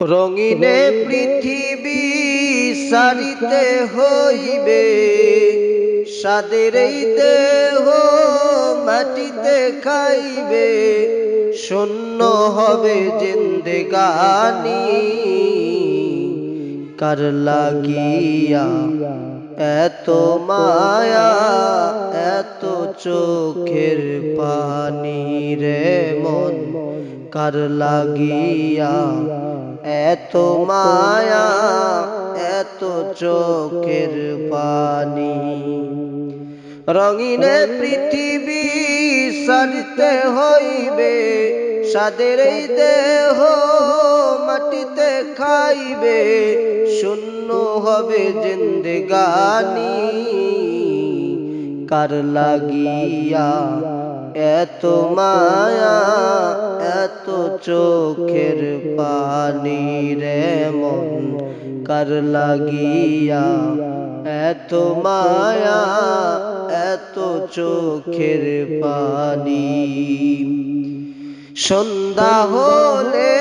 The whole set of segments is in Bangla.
রঙিনে পৃথিবী সারিতে হইবে সাদের এই দেহ মাটিতে খাইবে শূন্য হবে জিন্দেগানি কার লাগিয়া এত মায়া এত চোখের পানি রে মন। কার লাগিয়া এত মায়া এত চোখের পানি রঙিনে পৃথিবী সারিতে হইবে সাদের দেহ মাটিতে খাইবে শূন্য হবে জিন্দেগানি কার লাগিয়া এত মায়া এত চোখের পানি রে মন কার লাগিয়া? এত মায়া, এত চোখের পানি। সন্ধ্যা হলে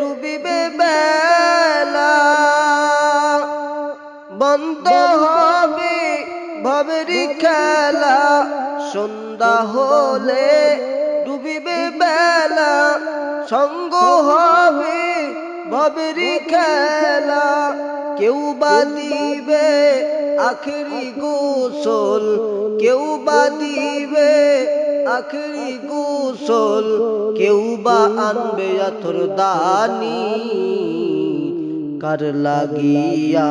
ডুবিবে বেলা। বন্ধ হবে ভবেরি খেলা। সন্ধ্যা হলে ডুবিবে বেলা সঙ্গ হবে ভবেরি খেলা, কেউ বা দিবে আখেরি গোসল, কেউ বা দিবে আখেরি গোসল, কেউ বা আনবে আতর দানি, কার লাগিয়া